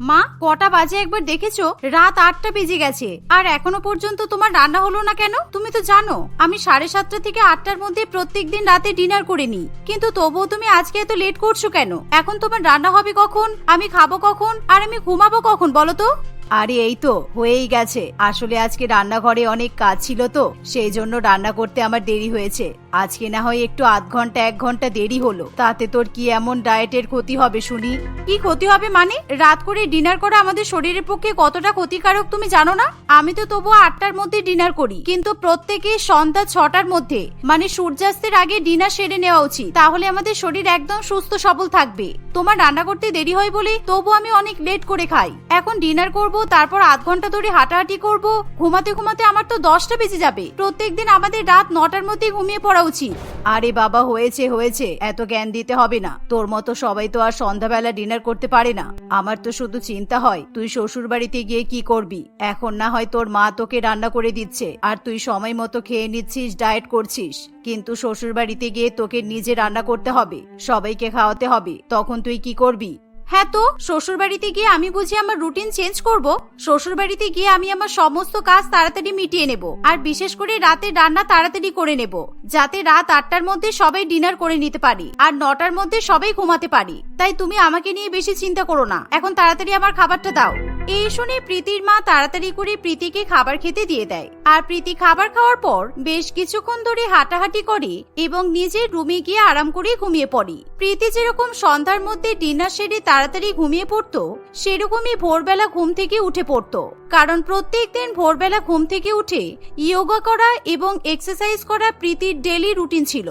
মা, কটা বাজে একবার দেখেছ? রাত আটটা বেজে গেছে। আর এখনও পর্যন্ত তোমার রান্না হলো না কেন? তুমি তো জানো, আমি সাড়ে সাতটা থেকে আটটার মধ্যে প্রত্যেক দিন রাতে ডিনার করে নিই। কিন্তু তবুও তুমি আজকে এত লেট করছ কেন? এখন তোমার রান্না হবে কখন? আমি খাব কখন? আর আমি ঘুমাবো কখন বলো তো? আরে, এই তো, হয়েই গেছে। আসলে আজকে রান্নাঘরে অনেক কাজ ছিল তো, সেই জন্য রান্না করতে আমার দেরি হয়েছে। আজকে না হয় একটু আধ ঘণ্টা, এক ঘণ্টা দেরি হলো। তাতে তোর কি এমন ডায়েটের ক্ষতি হবে শুনি? কি ক্ষতি হবে মানে? রাত করে ডিনার করা আমাদের শরীরের পক্ষে কতটা ক্ষতিকারক তুমি জানো না? আমি তো তবু আটটার মধ্যে ডিনার করি। কিন্তু প্রত্যেকে সন্ধ্যা ছটার মধ্যে মানে সূর্যাস্তের আগে ডিনার সেরে নেওয়া উচিত। তাহলে আমাদের শরীর একদম সুস্থ সবল থাকবে। তোমার রান্না করতে দেরি হয় বলে তবু আমি অনেক লেট করে খাই। এখন ডিনার করব তারপর আধ ঘণ্টা ধরে হাঁটাহাঁটি করব, ঘুমাতে ঘুমাতে আমার তো দশটা বেজে যাবে। প্রত্যেকদিন আমাদের রাত নটার মধ্যে ঘুমিয়ে পড়া উচিত। আরে বাবা, হয়েছে হয়েছে, এত জ্ঞান দিতে হবে না। তোর মতো সবাই তো আর সন্ধ্যাবেলা ডিনার করতে পারে না। আমার তো শুধু চিন্তা হয়, তুই শ্বশুর বাড়িতে গিয়ে কি করবি? এখন না হয় তোর মা তোকে রান্না করে দিচ্ছে, আর তুই সময় মতো খেয়ে নিচ্ছিস, ডায়েট করছিস। কিন্তু শ্বশুর বাড়িতে গিয়ে তোকে নিজে রান্না করতে হবে, সবাইকে খাওয়াতে হবে। তখন তুই কি করবি? হ্যাঁ তো শ্বশুর বাড়িতে গিয়ে আমি বুঝি আমার রুটিন চেঞ্জ করব? শ্বশুর বাড়িতে গিয়ে আমি আমার সমস্ত কাজ তাড়াতাড়ি মিটিয়ে নেব আর বিশেষ করে রাতে রান্না তাড়াতাড়ি করে নেব, যাতে রাত আটটার মধ্যে সবাই ডিনার করে নিতে পারি আর নটার মধ্যে সবাই ঘুমাতে পারি। তাই তুমি আমাকে নিয়ে বেশি চিন্তা করো না। এখন তাড়াতাড়ি আমার খাবারটা দাও। এই শুনে প্রীতির মা তাড়াতাড়ি করে প্রীতিকে খাবার খেতে দিয়ে দেয়। আর প্রীতি খাবার খাওয়ার পর বেশ কিছুক্ষণ ধরে হাঁটাহাঁটি করে এবং নিজের রুমে গিয়ে আরাম করে ঘুমিয়ে পড়ে। প্রীতি যেরকম সন্ধ্যার মধ্যে ডিনার সেরে তাড়াতাড়ি ঘুমিয়ে পড়তো, সেরকমই ভোরবেলা ঘুম থেকে উঠে পড়তো। কারণ প্রত্যেক দিন ভোরবেলা ঘুম থেকে উঠে ইয়োগা করা এবং এক্সারসাইজ করা প্রীতির ডেলি রুটিন ছিল।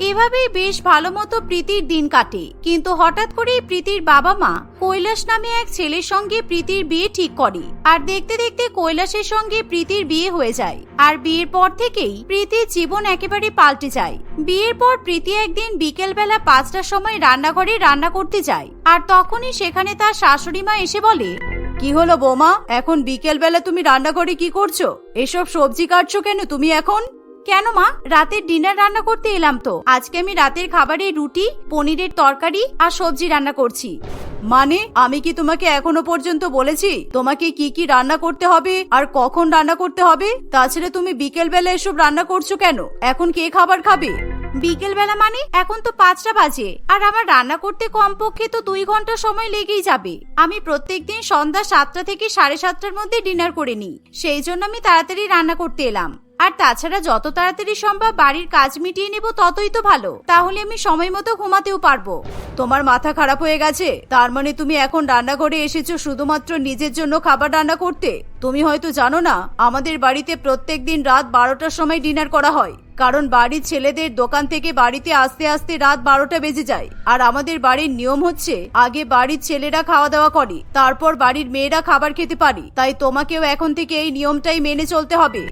এভাবেই বেশ ভালো মতো প্রীতির দিন কাটে। কিন্তু হঠাৎ করেই প্রীতির বাবা মা কৈলাস নামে এক ছেলের সঙ্গে প্রীতির বিয়ে ঠিক করে। আর দেখতে দেখতে কৈলাসের সঙ্গে প্রীতির বিয়ে হয়ে যায়। আর বিয়ের পর থেকেই প্রীতির জীবন একেবারে পাল্টে যায়। বিয়ের পর প্রীতি একদিন বিকেলবেলা পাঁচটার সময় রান্নাঘরে রান্না করতে যায়। আর তখনই সেখানে তার শাশুড়ি মা এসে বলে, কি হলো বৌমা? এখন বিকেল বেলা তুমি রান্নাঘরে কি করছ? এসব সবজি কাটছো কেন তুমি এখন? কেন মা? রাতের ডিনার রান্না করতে এলাম তো। আজকে আমি রাতের খাবারে রুটি, পনিরের তরকারি আর সবজি রান্না করছি। মানে আমি কি তোমাকে এখনও পর্যন্ত বলেছি তোমাকে কি কি রান্না করতে হবে আর কখন রান্না করতে হবে? তাছাড়া তুমি বিকেল বেলা এসব রান্না করছ কেন? এখন কে খাবার খাবে? বিকেল বেলা মানে? এখন তো পাঁচটা বাজে। আর আমার রান্না করতে কমপক্ষে তো দুই ঘণ্টা সময় লেগেই যাবে। আমি প্রত্যেকদিন সন্ধ্যা সাতটা থেকে সাড়ে সাতটার মধ্যে ডিনার করে নিই। সেই জন্য আমি তাড়াতাড়ি রান্না করতে এলাম। আর তাছাড়া যত তাড়াতাড়ি সম্ভব বাড়ির কাজ মিটিয়ে নেব ততই তো ভালো। তাহলে আমি সময় মতো ঘুমাতেও পারব। তোমার মাথা খারাপ হয়ে গেছে? তার মানে তুমি এখন রান্নাঘরে এসেছ শুধুমাত্র নিজের জন্য খাবার রান্না করতে? তুমি হয়তো জানো না, আমাদের বাড়িতে প্রত্যেকদিন রাত বারোটার সময় ডিনার করা হয়। কারণ বাড়ির ছেলেদের দোকান থেকে বাড়িতে আসতে আসতে রাত বারোটা বেজে যায়। আর আমাদের বাড়ির নিয়ম হচ্ছে, আগে বাড়ির ছেলেরা খাওয়া দাওয়া করে, তারপর বাড়ির মেয়েরা খাবার খেতে পারে। তাই তোমাকেও এখন থেকে এই নিয়মটাই মেনে চলতে হবে।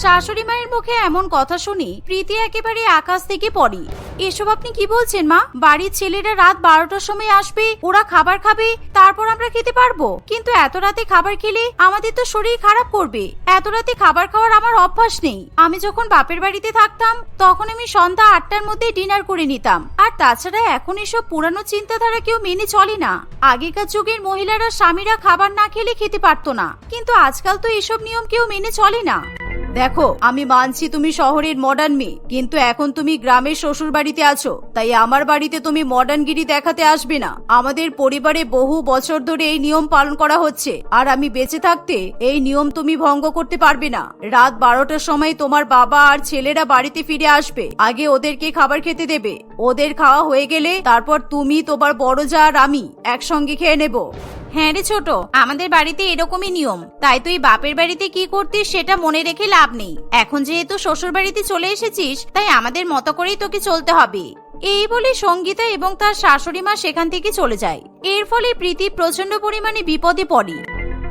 শাশুড়ি মায়ের মুখে এমন কথা শুনি প্রীতি একেবারে আকাশ থেকে পড়ি। এসব আপনি কি বলছেন, মা? বাড়ির ছেলেরা রাত বারোটার সময় আসবে, ওরা খাবার খাবে, তারপর আমরা খেতে পারব? কিন্তু এত রাতে খাবার খেলে আমাদের তো শরীর খারাপ করবে। এত রাতে খাবার খাওয়ার আমার অভ্যাস নেই। আমি যখন বাপের বাড়িতে থাকতাম, তখন আমি সন্ধ্যা আটটার মধ্যে ডিনার করে নিতাম। আর তাছাড়া এখন এসব পুরানো চিন্তাধারা কেউ মেনে চলে না। আগেকার যুগের মহিলারা স্বামীরা খাবার না খেলে খেতে পারতো না। কিন্তু আজকাল তো এসব নিয়ম কেউ মেনে চলে না। দেখো, আমি মানছি তুমি শহরের মডার্ন মেয়ে, কিন্তু এখন তুমি গ্রামের শ্বশুর বাড়িতে আছো, তাই আমার বাড়িতে তুমি মডার্নগিরি দেখাতে আসবে না। আমাদের পরিবারে বহু বছর ধরে এই নিয়ম পালন করা হচ্ছে, আর আমি বেঁচে থাকতে এই নিয়ম তুমি ভঙ্গ করতে পারবে না। রাত বারোটার সময় তোমার বাবা আর ছেলেরা বাড়িতে ফিরে আসবে, আগে ওদেরকে খাবার খেতে দেবে। ওদের খাওয়া হয়ে গেলে তারপর তুমি, তোমার বড় যা আর আমি একসঙ্গে খেয়ে নেব। হ্যাঁ রে ছোট, আমাদের বাড়িতে এরকমই নিয়ম। তাই তুই বাপের বাড়িতে কি করতিস সেটা মনে রেখে লাভ নেই। এখন যেহেতু শ্বশুর বাড়িতে চলে এসেছিস, তাই আমাদের মতো করেই তোকে চলতে হবে। এই বলে সঙ্গীতা এবং তার শাশুড়ি মা সেখান থেকে চলে যায়। এর ফলে প্রীতি প্রচণ্ড পরিমাণে বিপদে পড়ে।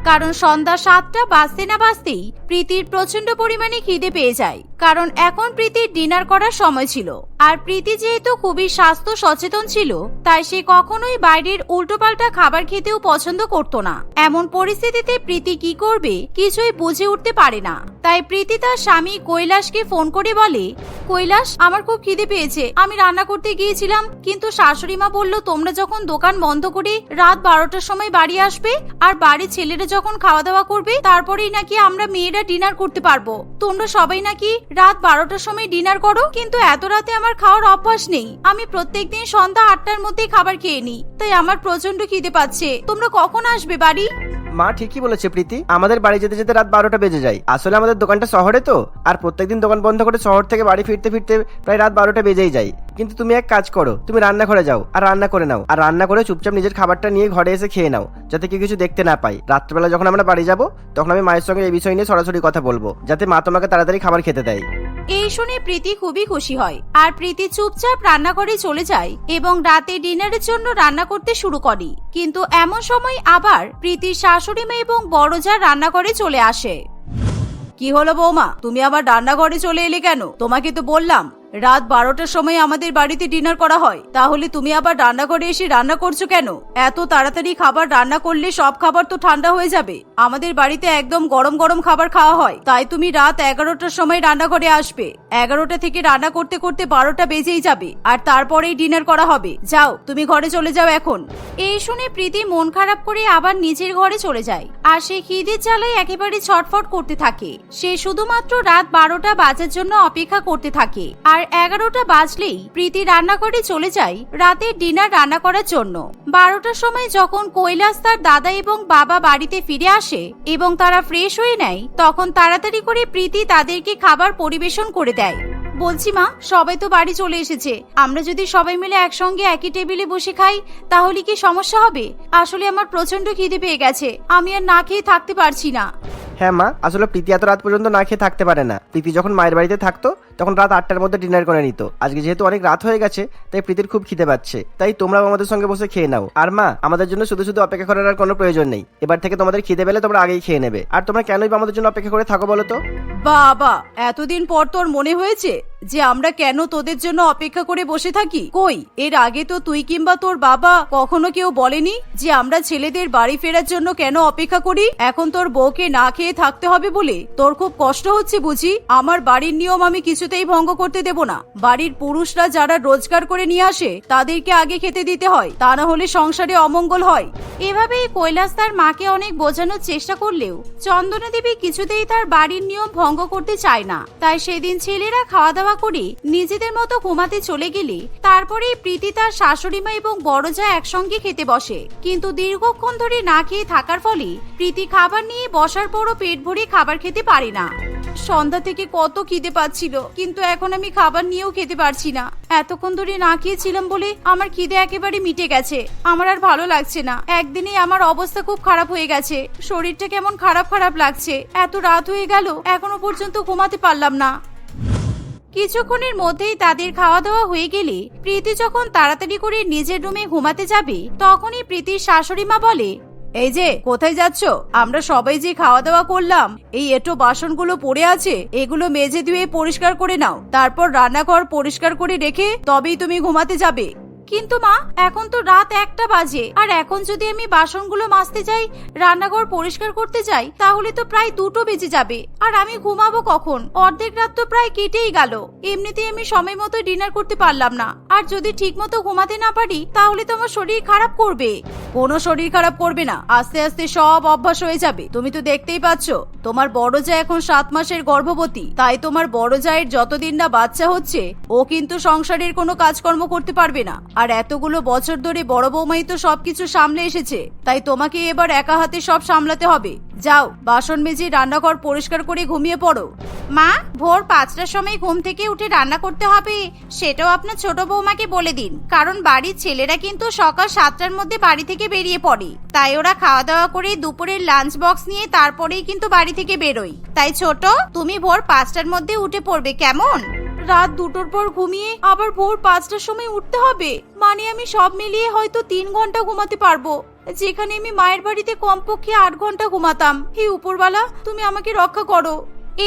কারণ সন্ধ্যা সাতটা বাজতে না বাজতেই প্রীতির প্রচণ্ড পরিমাণে খিদে পেয়ে যায়, কারণ এখন প্রীতির ডিনার করার সময় ছিল। আর প্রীতি যেহেতু খুবই স্বাস্থ্য সচেতন ছিল, তাই সে কখনোই বাইরের উল্টোপাল্টা খাবার খেতেও পছন্দ করত না। এমন পরিস্থিতিতে প্রীতি কি করবে, কিছুই বুঝে উঠতে পারে না। তাই প্রীতি তার স্বামী কৈলাসকে ফোন করে বলে, কৈলাস, আমার খুব খিদে পেয়েছে। আমি রান্না করতে গিয়েছিলাম, কিন্তু শাশুড়ি মা বলল, তোমরা যখন দোকান বন্ধ করে রাত বারোটার সময় বাড়ি আসবে, আর বাড়ির ছেলেরা যখন খাওয়া দাওয়া করবে, তারপরেই নাকি আমরা মেয়েরা ডিনার করতে পারব। তোমরা সবাই নাকি রাত বারোটার সময় ডিনার করো? কিন্তু এত রাতে আমার খাওয়ার অভ্যাস নেই। আমি প্রত্যেকদিন সন্ধ্যা আটটার মধ্যেই খাবার খেয়ে নিই। তাই আমার প্রচণ্ড খিদে পাচ্ছে। তোমরা কখন আসবে বাড়ি? মা ঠিকই বলেছে, প্রীতি। আমাদের বাড়ি যেতে যেতে রাত বারোটা বেজে যায়। আসলে আমাদের দোকানটা শহরে তো। আর প্রত্যেকদিন দোকান বন্ধ করে শহর থেকে বাড়ি ফিরতে ফিরতে প্রায় রাত বারোটা বেজেই যায়। কিন্তু তুমি এক কাজ করো, তুমি রান্নাঘরে যাও আর রান্না করে নাও। আর রান্না করে চুপচাপ নিজের খাবারটা নিয়ে ঘরে এসে খেয়ে নাও, যাতে কেউ কিছু দেখতে না পাই রাত্রেবেলা যখন আমরা বাড়ি যাব, তখন আমি মায়ের সঙ্গে এই বিষয় নিয়ে সরাসরি কথা বলব, যাতে মা তোমাকে তাড়াতাড়ি খাবার খেতে দেয়। এই শুনে প্রীতি খুবই খুশি হয়। আর প্রীতি চুপচাপ রান্নাঘরে চলে যায় এবং রাতে ডিনারের জন্য রান্না করতে শুরু করে। কিন্তু এমন সময় আবার প্রীতির শাশুড়ি মেয়ে এবং বড় যা রান্নাঘরে চলে আসে। কি হলো বৌমা? তুমি আবার রান্নাঘরে চলে এলে কেন? তোমাকে তো বললাম রাত বারোটার সময় আমাদের বাড়িতে ডিনার করা হয়। তাহলে তুমি আবার রান্নাঘরে এসে রান্না করছ কেন? এত তাড়াতাড়ি খাবার রান্না করলে সব খাবার তো ঠান্ডা হয়ে যাবে। আমাদের বাড়িতে একদম গরম গরম খাবার খাওয়া হয়। তাই তুমি রাত এগারোটার সময় রান্নাঘরে আসবে। এগারোটা থেকে রান্না করতে করতে বারোটা বেজেই যাবে। আর তারপরেই ডিনার করা হবে। যাও, তুমি ঘরে চলে যাও এখন। এই শুনে প্রীতি মন খারাপ করে আবার নিজের ঘরে চলে যায়। আর সে খিদের জ্বালায় একেবারে ছটফট করতে থাকে। সে শুধুমাত্র রাত বারোটা বাজার জন্য অপেক্ষা করতে থাকে। আর এগারোটা বাজলেই প্রীতি রান্না করে চলে যায় রাতের ডিনার রান্না করার জন্য। বারোটার সময় যখন কৈলাস তার দাদা এবং বাবা বাড়িতে ফিরে আসে এবং তারা ফ্রেশ হয়ে নেয়, তখন তাড়াতাড়ি করে প্রীতি তাদেরকে খাবার পরিবেশন করে দেয়। বলছি, মা, সবাই তো বাড়ি চলে এসেছে। আমরা যদি সবাই মিলে একসঙ্গে একই টেবিলে বসে খাই, তাহলে কি সমস্যা হবে? আসলে আমার প্রচণ্ড খিদে পেয়ে গেছে। আমি আর না খেয়ে থাকতে পারছি না। হ্যাঁ মা, আসলে প্রীতি এত রাত পর্যন্ত না খেয়ে থাকতে পারে না। প্রীতি যখন মায়ের বাড়িতে থাকতো তখন রাত আটটার মধ্যে ডিনার করে নিত। আজকে যেহেতু অনেক রাত হয়ে গেছে, তাই প্রীতির খুব খিদে পাচ্ছে। তাই তোমরাও আমাদের সঙ্গে বসে খেয়ে নাও। আর মা, আমাদের জন্য শুধু শুধু অপেক্ষা করার আর কোনো প্রয়োজন নেই। এবার থেকে তোমাদের খিদে পেলে তোমরা আগেই খেয়ে নেবে। আর তোমরা কেনই আমাদের জন্য অপেক্ষা করে থাকো বলো তো? বাবা, এতদিন পর তোর মনে হয়েছে যে আমরা কেন তোদের জন্য অপেক্ষা করে বসে থাকি? কই? এর আগে তো তুই কিংবা তোর বাবা কখনো কেউ বলেনি যে আমরা ছেলেদের বাড়ি ফেরার জন্য কেন অপেক্ষা করি? এখন তোর বউকে না খেয়ে থাকতে হবে বলে তোর খুব কষ্ট হচ্ছে বুঝি? আমার বাড়ির নিয়ম আমি কিছুতেই ভঙ্গ করতে দেব না। বাড়ির পুরুষরা যারা রোজগার করে নিয়ে আসে, তাদেরকে আগে খেতে দিতে হয়, তা না হলে সংসারে অমঙ্গল হয়। এভাবেই কৈলাস তার মাকে অনেক বোঝানোর চেষ্টা করলেও চন্দনা দেবী কিছুতেই তার বাড়ির নিয়ম ভঙ্গ করতে চায় না। তাই সেদিন ছেলেরা খাওয়া দাওয়া করে নিজেদের মতো ঘুমাতে চলে গেলে তারপরে প্রীতি তার শাশুড়ি মা এবং বড় যা একসঙ্গে খেতে বসে। কিন্তু দীর্ঘক্ষণ ধরে না খেয়ে থাকার ফলে প্রীতি খাবার নিয়ে বসার পরও পেট ভরে খাবার খেতে পারে না। সন্ধ্যা থেকে কত খিদে পাচ্ছিল। কিন্তু এখন আমি খাবার নিয়েও খেতে পারছি না। এতক্ষণ ধরে না খেয়েছিলাম বলে আমার খিদে একেবারে মিটে গেছে। আমার আর ভালো লাগছে না। একদিনে আমার অবস্থা খুব খারাপ হয়ে গেছে। শরীরটা কেমন খারাপ খারাপ লাগছে। এত রাত হয়ে গেল, এখনও পর্যন্ত ঘুমাতে পারলাম না। কিছুক্ষণের মধ্যেই তাদের খাওয়া দাওয়া হয়ে গেলে প্রীতি যখন তাড়াতাড়ি করে নিজের রুমে ঘুমাতে যাবে, তখনই প্রীতির শাশুড়ি মা বলে এই যে, কোথায় যাচ্ছ? আমরা সবাই যে খাওয়া দাওয়া করলাম, এই এটো বাসনগুলো পড়ে আছে, এগুলো মেঝে ধুয়ে পরিষ্কার করে নাও। তারপর রান্নাঘর পরিষ্কার করে রেখে তবেই তুমি ঘুমাতে যাবে। কিন্তু মা, এখন তো রাত একটা বাজে। আর এখন যদি আমি বাসনগুলো মাজতে যাই, রান্নাঘর পরিষ্কার করতে যাই, তাহলে তো প্রায় দুটো বেজে যাবে। আর আমি ঘুমাবো কখন? অর্ধেক রাত তো প্রায় কেটেই গেল। এমনিতেই আমি সময় মতো ডিনার করতে পারলাম না। আর যদি ঠিক মতো ঘুমাতে না পারি, তাহলে তো আমার শরীর খারাপ করবে। কোনো শরীর খারাপ করবে না। আস্তে আস্তে সব অভ্যাস হয়ে যাবে। তুমি তো দেখতেই পাচ্ছ, তোমার বড় যা এখন সাত মাসের গর্ভবতী। তাই তোমার বড় জায়ের যতদিন না বাচ্চা হচ্ছে, ও কিন্তু সংসারের কোনো কাজকর্ম করতে পারবে না। আর এতগুলো বছর ধরে বড় বৌমাই তো সবকিছু সামলে এসেছে। তাই তোমাকে এবার একা হাতে সব সামলাতে হবে। যাও, বাসন মেজে রান্নাঘর পরিষ্কার করে ঘুমিয়ে পড়ো। মা, ভোর পাঁচটার সময় ঘুম থেকে উঠে রান্না করতে হবে। সেটাও আপনার ছোট বৌমাকে বলে দিন। কারণ বাড়ির ছেলেরা কিন্তু সকাল সাতটার মধ্যে বাড়ি থেকে বেরিয়ে পড়ে। তাই ওরা খাওয়া দাওয়া করে দুপুরের লাঞ্চ বক্স নিয়ে তারপরেই কিন্তু বাড়ি থেকে বেরোয়। তাই ছোট, তুমি ভোর পাঁচটার মধ্যে উঠে পড়বে, কেমন? রাত দুটোর পর ঘুমিয়ে আবার ভোর পাঁচটার সময় উঠতে হবে। মানে আমি সব মিলিয়ে হয়তো তিন ঘণ্টা ঘুমাতে পারব। যেখানে আমি মায়ের বাড়িতে কমপক্ষে আট ঘণ্টা ঘুমাতাম। হে উপরওয়ালা, তুমি আমাকে রক্ষা করো।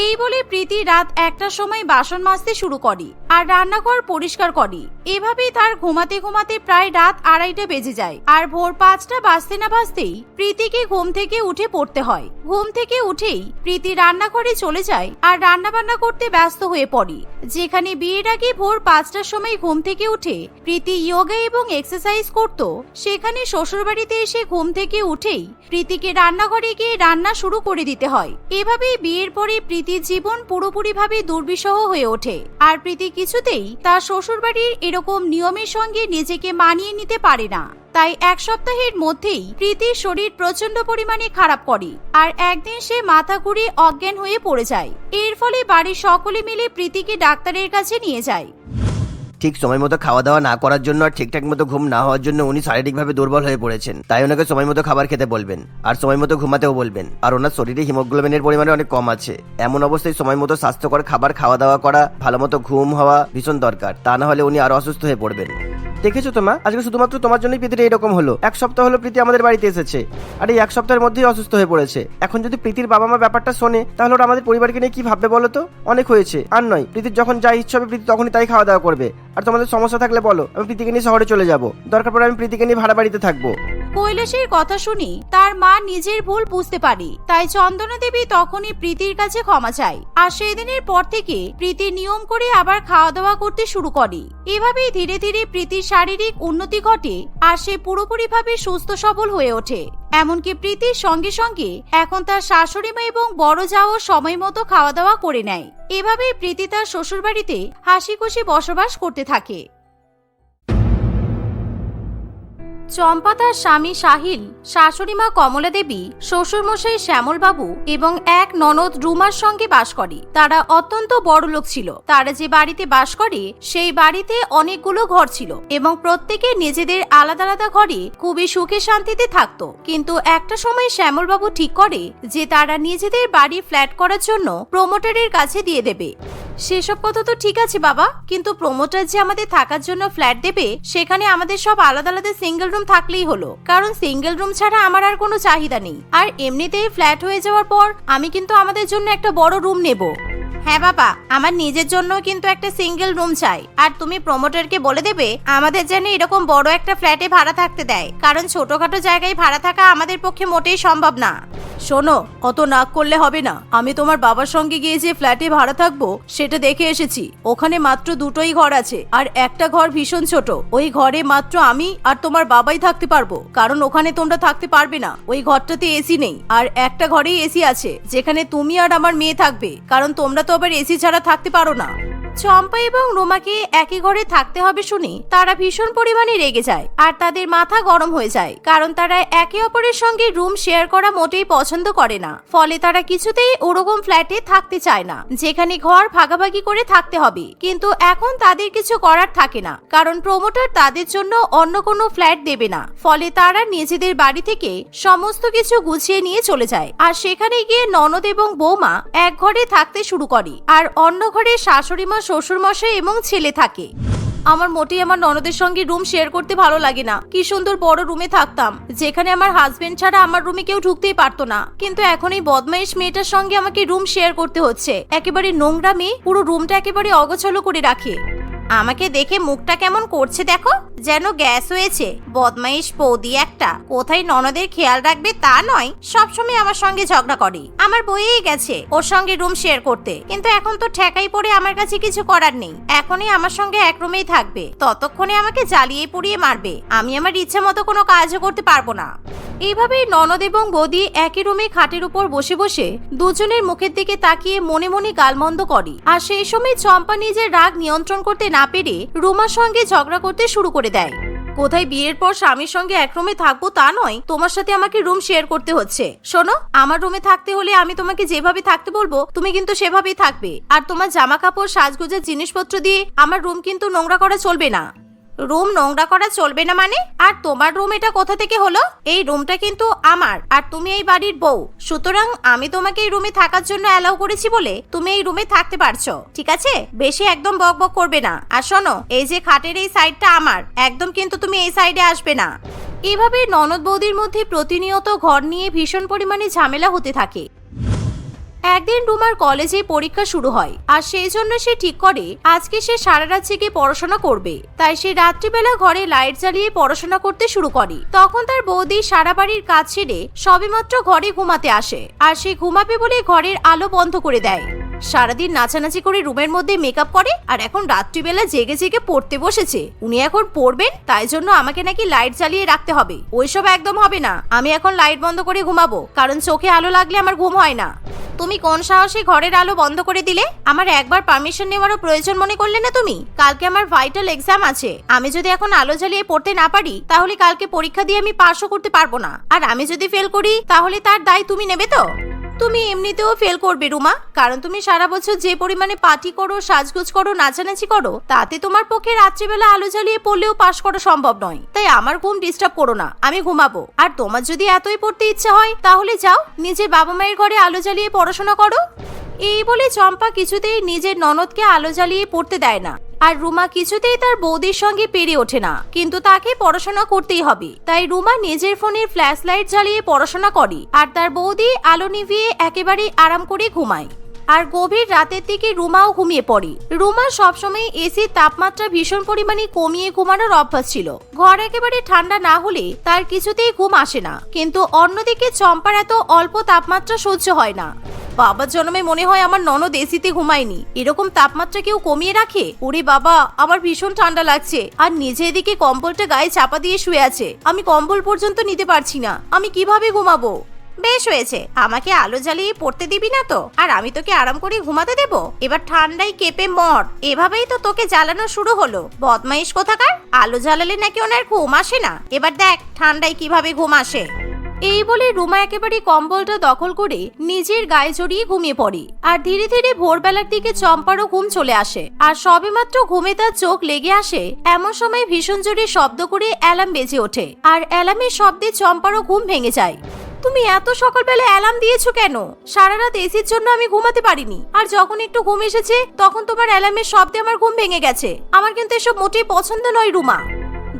এই বলে প্রীতি রাত একটার সময় বাসন মাজতে শুরু করে। আর রান্নাঘর পরিষ্কার করে। এভাবেই তার ঘুমাতে ঘুমাতে প্রায় রাত আড়াইটা বেজে যায়। আর ভোর পাঁচটা বাজতে না বাজতেই প্রীতিকে ঘুম থেকে উঠে পড়তে হয়। ঘুম থেকে উঠেই প্রীতি রান্নাঘরে চলে যায় আর রান্না বান্না করতে ব্যস্ত হয়ে পড়ে। যেখানে বিয়ের আগে ভোর পাঁচটার সময় ঘুম থেকে উঠে প্রীতি ইয়োগা এবং এক্সারসাইজ করত, সেখানে শ্বশুরবাড়িতে এসে ঘুম থেকে উঠেই প্রীতিকে রান্নাঘরে গিয়ে রান্না শুরু করে দিতে হয়। এভাবেই বিয়ের পরে প্রীতির জীবন পুরোপুরিভাবে দুর্বিষহ হয়ে ওঠে। আর প্রীতি কিছুতেই তার শ্বশুরবাড়ির এরকম নিয়মের সঙ্গে নিজেকে মানিয়ে নিতে পারে না। তাই এক সপ্তাহের মধ্যেই প্রীতির শরীর প্রচণ্ড পরিমাণে খারাপ করে আর একদিন সে মাথা ঘুরে অজ্ঞান হয়ে পড়ে যায়। এর ফলে বাড়ির সকলে মিলে প্রীতিকে ডাক্তারের কাছে নিয়ে যায়। ঠিক সময় মতো খাওয়া দাওয়া না করার জন্য আর ঠিকঠাক মতো ঘুম না হওয়ার জন্য উনি শারীরিকভাবে দুর্বল হয়ে পড়েছেন। তাই ওনাকে সময় মতো খাবার খেতে বলবেন। আর সময় মতো ঘুমাতেও বলবেন। আর ওনার শরীরে হিমোগ্লোবিনের পরিমাণে অনেক কম আছে। এমন অবস্থায় সময় মতো স্বাস্থ্যকর খাবার খাওয়া দাওয়া করা ভালো মতো ঘুম হওয়া ভীষণ দরকার। তা না হলে উনি আরও অসুস্থ হয়ে পড়বেন। দেখেছ তোমা আজকে শুধুমাত্র তোমার জন্যই প্রীতির এরকম হলো। এক সপ্তাহ হলো প্রীতি আমাদের বাড়িতে এসেছে। আর এই এক সপ্তাহের মধ্যেই অসুস্থ হয়ে পড়েছে। এখন যদি প্রীতির বাবা মা ব্যাপারটা শোনে, তাহলে ওরা আমাদের পরিবারকে নিয়ে কি ভাববে বলো তো? অনেক হয়েছে। আর নয়, প্রীতির যখন যা ইচ্ছে হবে প্রীতি তখনই তাই খাওয়া দাওয়া করবে। আর তোমাদের সমস্যা থাকলে বলো, আমি প্রীতিকে নিয়ে শহরে চলে যাব। দরকার পড়ে আমি প্রীতিকে নিয়ে ভাড়া বাড়িতে থাকব। কৈলাসের কথা শুনি, তার মা নিজের ভুল বুঝতে পারে, তাই চন্দনা দেবী তখনই প্রীতির কাছে ক্ষমা চায়, আর সেই দিনের পর থেকে প্রীতি নিয়ম করে আবার খাওয়া দাওয়া করতে শুরু করে। এভাবেই ধীরে ধীরে প্রীতির শারীরিক উন্নতি ঘটে, আর সে পুরোপুরিভাবে সুস্থ সবল হয়ে ওঠে। এমনকি প্রীতির সঙ্গে সঙ্গে এখন তার শাশুড়ি মা এবং বড় যাও সময় মতো খাওয়া দাওয়া করে নেয়। এভাবেই প্রীতি তার শ্বশুরবাড়িতে হাসি খুশি বসবাস করতে থাকে। চম্পা তার স্বামী সাহিল শাশুড়িমা কমলা দেবী শ্বশুরমশাই শ্যামলবাবু এবং এক ননদ রুমার সঙ্গে বাস করে। তারা অত্যন্ত বড় লোক ছিল। তারা যে বাড়িতে বাস করে, সেই বাড়িতে অনেকগুলো ঘর ছিল এবং প্রত্যেকে নিজেদের আলাদা আলাদা ঘরে খুবই সুখে শান্তিতে থাকতো। কিন্তু একটা সময় শ্যামলবাবু ঠিক করে যে তারা নিজেদের বাড়ি ফ্ল্যাট করার জন্য প্রমোটারের কাছে দিয়ে দেবে। সেসব কথা তো ঠিক আছে বাবা, কিন্তু প্রমোটার যে আমাদের থাকার জন্য ফ্ল্যাট দেবে, সেখানে আমাদের সব আলাদা আলাদা সিঙ্গেল রুম থাকলেই হলো। কারণ সিঙ্গেল রুম ছাড়া আমার আর কোনো চাহিদা নেই। আর এমনিতেই ফ্ল্যাট হয়ে যাওয়ার পর আমি কিন্তু আমাদের জন্য একটা বড় রুম নেব। হ্যাঁ বাবা, আমার নিজের জন্য কিন্তু একটা সিঙ্গেল রুম চাই। আর তুমি প্রমোটারকে বলে দেবে, আমাদের যেন এরকম বড় একটা ফ্ল্যাটে ভাড়া থাকতে দেয়। কারণ ছোটখাটো জায়গায় ভাড়া থাকা আমাদের পক্ষে মোটেই সম্ভব না। শোনো, অত নাক করলে হবে না। আমি তোমার বাবার সঙ্গে গিয়ে যে ফ্ল্যাটে ভাড়া থাকব সেটা দেখে এসেছি। ওখানে মাত্র দুটোই ঘর আছে, আর একটা ঘর ভীষণ ছোট। ওই ঘরে মাত্র আমি আর তোমার বাবাই থাকতে পারব, কারণ ওখানে তোমরা থাকতে পারবে না। ওই ঘরটাতে এসি নেই, আর একটা ঘরেই এসি আছে, যেখানে তুমি আর আমার মেয়ে থাকবে, কারণ তোমরা তো আবার এসি ছাড়া থাকতে পারো না। চম্পা এবং রোমাকে একই ঘরে থাকতে হবে শুনে তারা ভীষণ পরিমাণে রেগে যায় আর তাদের মাথা গরম হয়ে যায়, কারণ তারা একে অপরের সঙ্গে রুম শেয়ার করা মোটেই পছন্দ করে না। ফলে তারা কিছুতেই ওরকম ফ্ল্যাটে থাকতে চায় না, যেখানে ঘর ভাগাভাগি করে থাকতে হবে। কিন্তু এখন তাদের কিছু করার থাকে না, কারণ প্রমোটার তাদের জন্য অন্য কোনো ফ্ল্যাট দেবে না। ফলে তারা নিজেদের বাড়ি থেকে সমস্ত কিছু গুছিয়ে নিয়ে চলে যায়। আর সেখানে গিয়ে ননদ এবং বৌমা এক ঘরে থাকতে শুরু করে, আর অন্য ঘরে শাশুড়ি মা শ্বশুর মশাই এবং ছেলে থাকে। আমার মোটেই আমার ননদের সঙ্গে রুম শেয়ার করতে ভালো লাগে না। কি সুন্দর বড় রুমে থাকতাম। যেখানে আমার হাজবেন্ড ছাড়া আমার রুমে কেউ ঢুকতেই পারতো না। কিন্তু এখন এই বদমাইশ মেয়েটার সঙ্গে আমাকে রুম শেয়ার করতে হচ্ছে। একেবারে নোংরা মেয়ে পুরো রুমটা একেবারে অগোছালো করে রাখে। আমাকে দেখে মুখটা কেমন করছে দেখো? যেন গ্যাস হয়েছে। বদমাইশ বৌদি একটা। কোথায় ননদের খেয়াল রাখবে তা নয়। সবসময় আমার সঙ্গে ঝগড়া করে। আমার বইয়েই গেছে ওর সঙ্গে রুম শেয়ার করতে। কিন্তু এখন তো ঠেকাই পড়ে আমার কাছে কিছু করার নেই। এখনই আমার সঙ্গে এক রুমেই থাকবে। ততক্ষণে আমাকে জ্বালিয়ে পুড়িয়ে মারবে। আমি আমার ইচ্ছে মতো কোনো কাজও করতে পারব না। এইভাবেই ননদ এবং বৌদি একই রুমে খাটের উপর বসে বসে দুজনের মুখের দিকে তাকিয়ে মনে মনে গালমন্দ করে। আর সেই সময় চম্পা নিজের রাগ নিয়ন্ত্রণ করতে না পেরে রুমার সঙ্গে ঝগড়া করতে শুরু করে দেয়। কোথায় বিয়ের পর স্বামীর সঙ্গে এক রুমে থাকব তা নয়, তোমার সাথে আমাকে রুম শেয়ার করতে হচ্ছে। শোনো, আমার রুমে থাকতে হলে আমি তোমাকে যেভাবে থাকতে বলব, তুমি কিন্তু সেভাবেই থাকবে। আর তোমার জামা কাপড় সাজগোজের জিনিসপত্র দিয়ে আমার রুম কিন্তু নোংরা করা চলবে না। রুম নোংরা করা চলবে না মানে? আর তোমার রুম এটা কোথা থেকে হলো? এই রুমটা কিন্তু আমার, আর তুমি এই বাড়ির বউ। সুতরাং আমি তোমাকে এই রুমে থাকার জন্য অ্যালাউ করেছি বলে তুমি এই রুমে থাকতে পারছ, ঠিক আছে? বেশি একদম বক বক করবে না। আর শোনো, এই যে খাটের এই সাইডটা আমার, একদম কিন্তু তুমি এই সাইডে আসবে না। এভাবে ননদ বৌদির মধ্যে প্রতিনিয়ত ঘর নিয়ে ভীষণ পরিমাণে ঝামেলা হতে থাকে। একদিন রুমার কলেজে পরীক্ষা শুরু হয়, আর সেই জন্য সে ঠিক করে, আজকে সে সারা রাত জেগে পড়াশোনা করবে। তাই সে রাত্রিবেলা ঘরে লাইট জ্বালিয়ে পড়াশোনা করতে শুরু করে। তখন তার বৌদি সারা বাড়ির কাজ ছেড়ে সবেমাত্র ঘরে ঘুমাতে আসে, আর সে ঘুমাবে বলে ঘরের আলো বন্ধ করে দেয়। সারাদিন নাচানাচি করে রুমের মধ্যে মেকআপ করে আর এখন রাত্রিবেলা জেগে জেগে পড়তে বসেছে। উনি এখন পড়বেন, তাই জন্য আমাকে নাকি লাইট জ্বালিয়ে রাখতে হবে। ওইসব একদম হবে না। আমি এখন লাইট বন্ধ করে ঘুমাবো, কারণ চোখে আলো লাগলে আমার ঘুম হয় না। তুমি কোন সাহসে ঘরের আলো বন্ধ করে দিলে? আমার একবার পারমিশন নেওয়ারও প্রয়োজন মনে করলে না তুমি? কালকে আমার ভাইটাল এক্সাম আছে। আমি যদি এখন আলো জ্বালিয়ে পড়তে না পারি, তাহলে কালকে পরীক্ষা দিয়ে আমি পাশও করতে পারব না। আর আমি যদি ফেল করি, তাহলে তার দায় তুমি নেবে তো? তুমি এমনিতেও ফেল করবে, রুমা। কারণ তুমি সারা বছর যে পরিমাণে পার্টি করো, সাজগোজ করো, নাচানাচি করো, তাতে তোমার পক্ষে রাত্রিবেলা আলো জ্বালিয়ে পড়লেও পাশ করা সম্ভব নয়। তাই আমার ঘুম ডিস্টার্ব করো না, আমি ঘুমাবো। আর তোমার যদি এতই পড়তে ইচ্ছা হয়, তাহলে যাও, নিজের বাবা মায়ের ঘরে আলো জ্বালিয়ে পড়াশোনা করো। এই বলে চম্পা কিছুতেই নিজের ননদকে আলো জ্বালিয়ে পড়তে দেয় না। আর রুমা কিছুতেই তার বৌদির সঙ্গে পেরে ওঠে না। কিন্তু তাকে পড়াশোনা করতেই হবে। তাই রুমা নিজের ফোনের ফ্ল্যাশ লাইট জ্বালিয়ে পড়াশোনা করে আর তার বৌদি আলো নিভিয়ে একেবারে আরাম করে ঘুমায়। আর গভীর রাতের দিকে রুমাও ঘুমিয়ে পড়ে। রুমা সবসময় এসির তাপমাত্রা ভীষণ পরিমাণে কমিয়ে ঘুমানোর অভ্যাস ছিল। ঘর একেবারে ঠান্ডা না হলে তার কিছুতেই ঘুম আসে না। কিন্তু অন্যদিকে চম্পার এত অল্প তাপমাত্রা সহ্য হয় না। বাবার জন্মে মনে হয় আমার ননদ এসিতে ঘুমায়নি। এরকম তাপমাত্রা কেউ কমিয়ে রাখে? ওরে বাবা, আমার ভীষণ ঠান্ডা লাগছে। আর নিজে এদিকে কম্বলটা গায়ে চাপা দিয়ে শুয়ে আছে। আমি কম্বল পর্যন্ত নিতে পারছি না। আমি কীভাবে ঘুমাবো? বেশ হয়েছে। আমাকে আলো জ্বালিয়ে পড়তে দিবি না তো? আর আমি তোকে আরাম করে ঘুমাতে দেব? এবার ঠান্ডায় কেঁপে মর। এভাবেই তো তোকে জ্বালানো শুরু হলো। বদমাইশ কোথাকার? আলো জ্বালালে নাকি ওনার ঘুম আসে না? এবার দেখ, ঠান্ডায় কীভাবে ঘুম আসে। এই বলে রুমা একেবারে কম্বলটা দখল করে নিজের গায়ে জড়িয়ে ঘুমিয়ে পড়ে। আর ধীরে ধীরে ভোরবেলার দিকে চম্পারও ঘুম চলে আসে। আর সবেমাত্র ঘুমে তার চোখ লেগে আসে, এমন সময় ভীষণ জোরে শব্দ করে অ্যালার্ম বেজে ওঠে। আর অ্যালার্মের শব্দে চম্পারও ঘুম ভেঙে যায়। তুমি এত সকালবেলা অ্যালার্ম দিয়েছ কেন? সারা রাত এসির জন্য আমি ঘুমাতে পারিনি। আর যখন একটু ঘুম এসেছে, তখন তোমার অ্যালার্মের শব্দে আমার ঘুম ভেঙে গেছে। আমার কিন্তু এসব মোটেই পছন্দ নয় রুমা।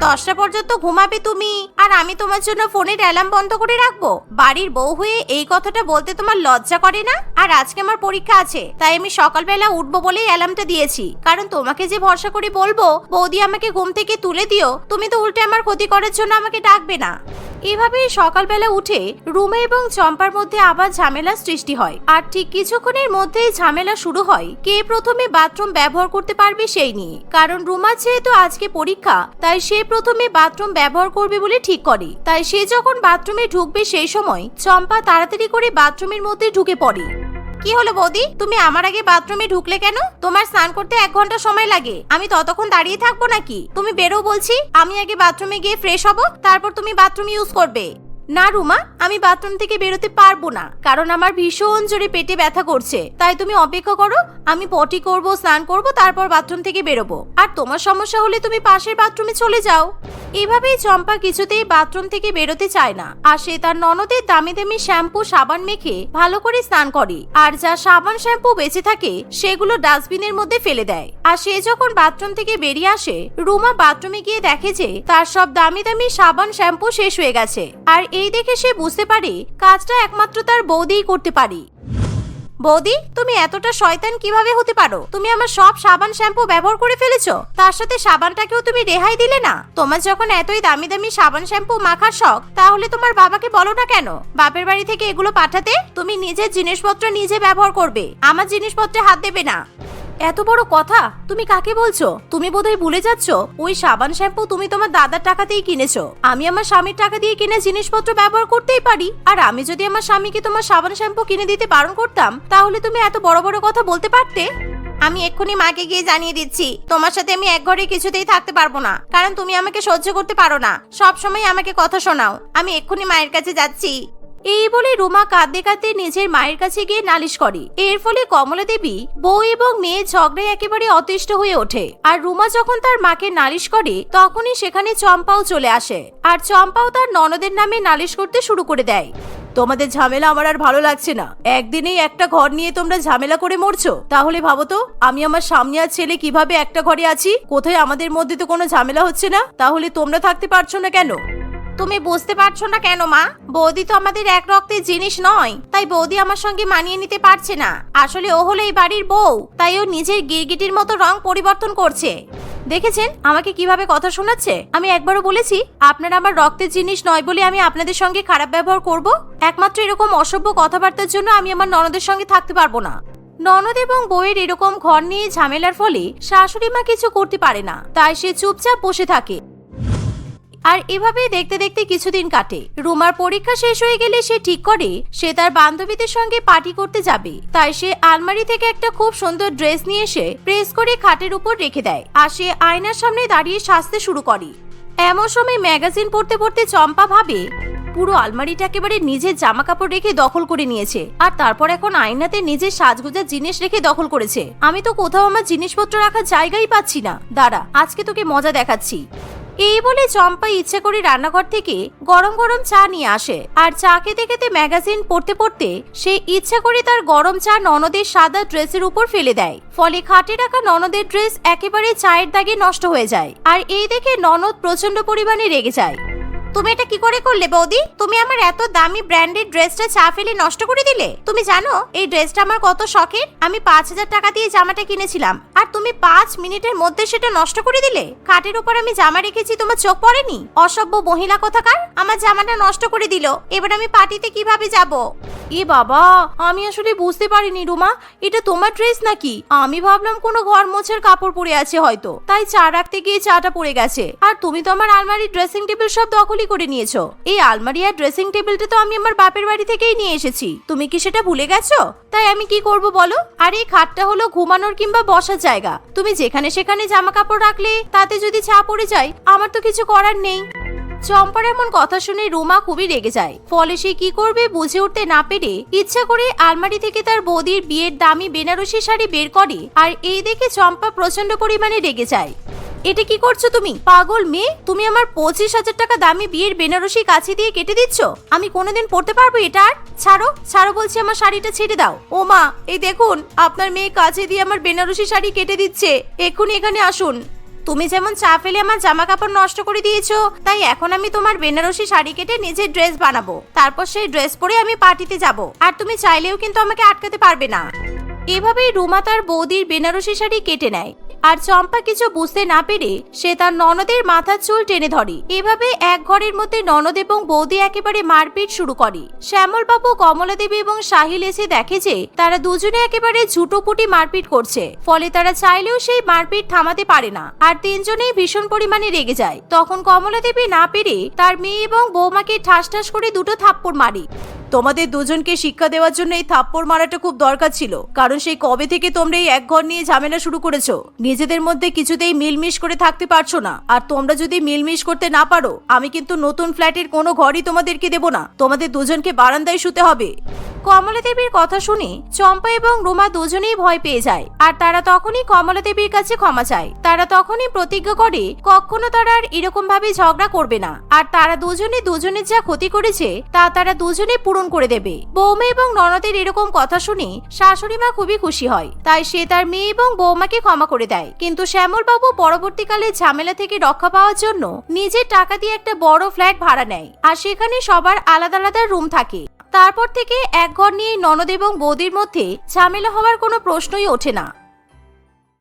দশটা পর্যন্ত ঘুমাবে তুমি। আর আমি তোমার জন্য ফোনের অ্যালার্ম বন্ধ করে রাখব। বাড়ির বউ হয়ে এই কথাটা বলতে তোমার লজ্জা করে না? আর আজকে আমার পরীক্ষা আছে, তাই আমি সকালবেলা উঠবো বলেই অ্যালার্মটা দিয়েছি। কারণ তোমাকে যে ভরসা করে বলব, বৌদি আমাকে ঘুম থেকে তুলে দিও, তুমি তো উল্টে আমার ক্ষতি করার জন্য আমাকে ডাকবে না। এভাবেই সকালবেলা উঠে রুমে এবং চম্পার মধ্যে আবার ঝামেলা সৃষ্টি হয়। আর ঠিক কিছুক্ষণের মধ্যেই ঝামেলা শুরু হয়। কে প্রথমে বাথরুম ব্যবহার করতে পারবে সেই নিয়ে। কারণ রুমার যেহেতু আজকে পরীক্ষা, তাই সে প্রথমে বাথরুম ব্যবহার করবে বলে ঠিক করে। তাই সে যখন বাথরুমে ঢুকবে সেই সময় চম্পা তাড়াতাড়ি করে বাথরুমের মধ্যে ঢুকে পড়ে। কি হলো বৌদি? তুমি আমার আগে বাথরুমে ঢুকলে কেন? তোমার স্নান করতে এক ঘণ্টা সময় লাগে। আমি ততক্ষণ দাঁড়িয়ে থাকব নাকি? তুমি বেরো বলছি, আমি আগে বাথরুমে গিয়ে ফ্রেশ হব, তারপর তুমি বাথরুম ইউজ করবে। না রুমা, আমি বাথরুম থেকে বেরোতে পারব না, কারণ আমার ভীষণ জোরে পেটে ব্যথা করছে। তাই তুমি অপেক্ষা করো, আমি পটি করব, স্নান করব, তারপর বাথরুম থেকে বেরোবো। আর তোমার সমস্যা হলে তুমি পাশের বাথরুমে চলে যাও। এভাবেই চম্পা কিছুতেই বাথরুম থেকে বেরোতে চায় না, আর সে তার ননদের দামি দামি শ্যাম্পু সাবান মেখে ভালো করে স্নান করে। আর যা সাবান শ্যাম্পু বেঁচে থাকে, সেগুলো ডাস্টবিনের মধ্যে ফেলে দেয়। আর সে যখন বাথরুম থেকে বেরিয়ে আসে, রুমা বাথরুমে গিয়ে দেখে যে তার সব দামি দামি সাবান শ্যাম্পু শেষ হয়ে গেছে। আর এই দেখে সে বুঝতে পারে কাজটা একমাত্র তার বৌদিই করতে পারে। বৌদি, তুমি এতটা শয়তান কীভাবে হতে পারো? তুমি আমার সব সাবান শ্যাম্পু ব্যবহার করে ফেলেছো। তার সাথে সাবানটাকেও তুমি রেহাই দিলে না? তোমার যখন এতই দামি দামি সাবান শ্যাম্পু মাখার শখ, তাহলে তোমার বাবাকে বলো না কেন? বাপের বাড়ি থেকে এগুলো পাঠাতে তুমি নিজের জিনিসপত্র নিজে ব্যবহার করবে। আমার জিনিসপত্রে হাত দেবে না। এত বড় কথা? তুমি কাকে বলছো? তুমি বোধহয় ভুলে যাচ্ছ? ওই সাবান শ্যাম্পু তুমি তোমার দাদার টাকাতেই কিনেছো। আমি আমার স্বামীর টাকা দিয়ে কিনে জিনিসপত্র ব্যবহার করতেই পারি। আর আমি যদি আমার স্বামীকে তোমার সাবান শ্যাম্পু কিনে দিতে বারণ করতাম, তাহলে তুমি এত বড় বড় কথা বলতে পারতে? আমি এক্ষুনি মাকে গিয়ে জানিয়ে দিচ্ছি। তোমার সাথে আমি এক ঘরে কিছুতেই থাকতে পারব না। কারণ তুমি আমাকে সহ্য করতে পারো না। সব সময় আমাকে কথা শোনাও। আমি এক্ষুনি মায়ের কাছে যাচ্ছি। এই বলে রুমা কাঁদতে কাঁদতে নিজের মায়ের কাছে গিয়ে নালিশ করে। এর ফলে কমলা দেবী বউ এবং মেয়ে ঝগড়ায় একেবারে অতিষ্ঠ হয়ে ওঠে। আর রুমা যখন তার মাকে নালিশ করে, তখনই সেখানে চম্পাও চলে আসে। আর চম্পাও তার ননদের নামে নালিশ করতে শুরু করে দেয়। তোমাদের ঝামেলা আমার আর ভালো লাগছে না। একদিনেই একটা ঘর নিয়ে তোমরা ঝামেলা করে মরছো। তাহলে ভাবো তো, আমি আমার সামনে আর ছেলে কীভাবে একটা ঘরে আছি? কোথায় আমাদের মধ্যে তো কোনো ঝামেলা হচ্ছে না? তাহলে তোমরা থাকতে পারছ না কেন? তুমি বুঝতে পারছ না কেন, মা? বৌদি তো আমাদের এক রক্তের জিনিস নয়। তাই বৌদি আমার সঙ্গে মানিয়ে নিতে পারছে না। আসলে ও হলো এই বাড়ির বউ, তাই ও নিজের গিরগিটির মতো রং পরিবর্তন করছে। দেখেছেন? আমাকে কীভাবে কথা শোনাচ্ছে? আমি একবারও বলেছি, আপনারা আমার রক্তের জিনিস নয় বলে আমি আপনাদের সঙ্গে খারাপ ব্যবহার করব। একমাত্র এরকম অসভ্য কথাবার্তার জন্য আমি আমার ননদের সঙ্গে থাকতে পারব না। ননদ এবং বউয়ের এরকম ঘর নিয়ে ঝামেলার ফলে শাশুড়ি মা কিছু করতে পারে না। তাই সে চুপচাপ বসে থাকে। আর এভাবে দেখতে দেখতে কিছুদিন কাটে। রুমার পরীক্ষা শেষ হয়ে গেলে সে ঠিক করে, সে তার বান্ধবীদের সঙ্গে পার্টি করতে যাবে। তাই সে আলমারি থেকে একটা খুব সুন্দর ড্রেস নিয়ে এসে প্রেস করে খাটের উপর রেখে দেয় আর সে আয়নার সামনে দাঁড়িয়ে সাজতে শুরু করে। এমন সময় ম্যাগাজিন পড়তে পড়তে চম্পা ভাবে, পুরো আলমারিটা একেবারে নিজের জামা কাপড় রেখে দখল করে নিয়েছে আর তারপর এখন আয়নাতে নিজের সাজগোজার জিনিস রেখে দখল করেছে। আমি তো কোথাও আমার জিনিসপত্র রাখার জায়গাই পাচ্ছি না। দাঁড়া, আজকে তোকে মজা দেখাচ্ছি। এই বলে চম্পা ইচ্ছে করে রান্নাঘর থেকে গরম গরম চা নিয়ে আসে। আর চা খেতে খেতে ম্যাগাজিন পড়তে পড়তে সে ইচ্ছা করে তার গরম চা ননদের সাদা ড্রেসের উপর ফেলে দেয়। ফলে খাটে রাখা ননদের ড্রেস একেবারে চায়ের দাগে নষ্ট হয়ে যায়। আর এই দেখে ননদ প্রচণ্ড পরিমাণে রেগে যায়। তুমি এটা কি করে করলে, বৌদি? তুমি আমার এত দামি ব্র্যান্ডেড ড্রেসটা চা ফেলে নষ্ট করে দিলে? তুমি জানো, এই ড্রেসটা আমার কত শখের? আমি পাঁচ হাজার টাকা দিয়ে জামাটা কিনেছিলাম, আর তুমি পাঁচ মিনিটের মধ্যে সেটা নষ্ট করে দিলে? খাটের উপর আমি জামা রেখেছি, তোমার চোখ পড়েনি? অসভ্য মহিলা কোথাকার? আমার জামাটা নষ্ট করে দিল, এবার আমি পার্টিতে কীভাবে যাব? এ বাবা, আমি আসলে বুঝতে পারিনি রুমা, এটা তোমার ড্রেস নাকি? আমি ভাবলাম কোনো ঘর মোছার কাপড় পরে আছে হয়তো, তাই চা রাখতে গিয়ে চাটা পড়ে গেছে। আর তুমি তো আমার আলমারির ড্রেসিং টেবিল সব দখলই করে নিয়েছো। এই আলমারি আর ড্রেসিং টেবিলটা তো আমি আমার বাপের বাড়ি থেকেই নিয়ে এসেছি। তুমি কি সেটা ভুলে গেছো? তাই আমি কি করব বলো? আর এই খাটটা হলো ঘুমানোর কিংবা বসার জায়গা। তুমি যেখানে সেখানে জামা কাপড় রাখলে তাতে যদি ছা পড়ে যায়, আমার তো কিছু করার নেই। চম্পার এমন কথা শুনে রুমা খুবই রেগে যায়। ফলে সে কি করবে বুঝে উঠতে না পেরে ইচ্ছা করে আলমারি থেকে তার বৌদির বিয়ের দামি বেনারসি শাড়ি বের করে আর এই দেখে চম্পা প্রচণ্ড পরিমাণে রেগে যায়। এটা কি করছ তুমি? পাগল মেয়ে, তুমি আমার পঁচিশ হাজার টাকা দামি বিয়ের বেনারসি কাছে দিয়ে কেটে দিচ্ছ? আমি কোনোদিন পড়তে পারব এটা আর? ছাড়ো ছাড়ো বলছি আমার শাড়িটা ছেড়ে দাও। ও মা, এই দেখুন, আপনার মেয়ে কাছে দিয়ে আমার বেনারসি শাড়ি কেটে দিচ্ছে। এক্ষুনি এখানে আসুন। তুমি যেমন চা ফেলে আমার জামা কাপড় নষ্ট করে দিয়েছ, তাই এখন আমি তোমার বেনারসি শাড়ি কেটে নিজের ড্রেস বানাবো। তারপর সেই ড্রেস পরে আমি পার্টিতে যাব। আর তুমি চাইলেও কিন্তু আমাকে আটকাতে পারবে না। এভাবেই রুমা তার বৌদির বেনারসি শাড়ি কেটে নেয়। আর চম্পা কিছু বুঝতে না পেরে সে তার ননদের মাথার চুল টেনে ধরে। এভাবে এক ঘরের মধ্যে ননদ এবং বৌদি একেবারে মারপিট শুরু করে। শ্যামল বাবু কমলা দেবী এবং সাহিল এসে দেখে যে তারা দুজনে একেবারে ঝুটোপুটি মারপিট করছে। ফলে তারা চাইলেও সেই মারপিট থামাতে পারে না। আর তিনজনেই ভীষণ পরিমাণে রেগে যায়। তখন কমলা দেবী না পেরে তার মেয়ে এবং বৌমাকে ঠাস ঠাস করে দুটো থাপ্পড় মারি। তোমাদের দুজনকে শিক্ষা দেওয়ার জন্য এই থাপ্পড় মারাটা খুব দরকার ছিল। কারণ সেই কবে থেকে তোমরা এই এক ঘর নিয়ে ঝামেলা শুরু করেছ? নিজেদের মধ্যে কিছুতেই মিলমিশ করে থাকতে পারছ না। আর তোমরা যদি মিলমিশ করতে না পারো, আমি কিন্তু নতুন ফ্ল্যাটের কোনো ঘরই তোমাদেরকে দেব না। তোমাদের দুজনকে বারান্দায় শুতে হবে। কমলা দেবীর কথা শুনে চম্পা এবং রুমা দুজনেই ভয় পেয়ে যায়। আর তারা তখনই কমলা দেবীর কাছে ক্ষমা চায়। তারা তখনই প্রতিজ্ঞা করে, কখনো তারা আর এরকম ভাবে ঝগড়া করবে না। আর তারা দুজনে দুজনের যা ক্ষতি করেছে, তা তারা দুজনে পূরণ করে দেবে। বৌমা এবং ননদের এরকম কথা শুনে শাশুড়ি মা খুবই খুশি হয়। তাই সে তার মেয়ে এবং বৌমাকে ক্ষমা করে দেয়। কিন্তু শ্যামল বাবু পরবর্তীকালে ঝামেলা থেকে রক্ষা পাওয়ার জন্য নিজের টাকা দিয়ে একটা বড় ফ্ল্যাট ভাড়া নেয়। আর সেখানে সবার আলাদা আলাদা রুম থাকে। তারপর থেকে এক ঘর নিয়ে ননদ এবং বৌদির মধ্যে ঝামেলা হওয়ার কোনো প্রশ্নই ওঠে না।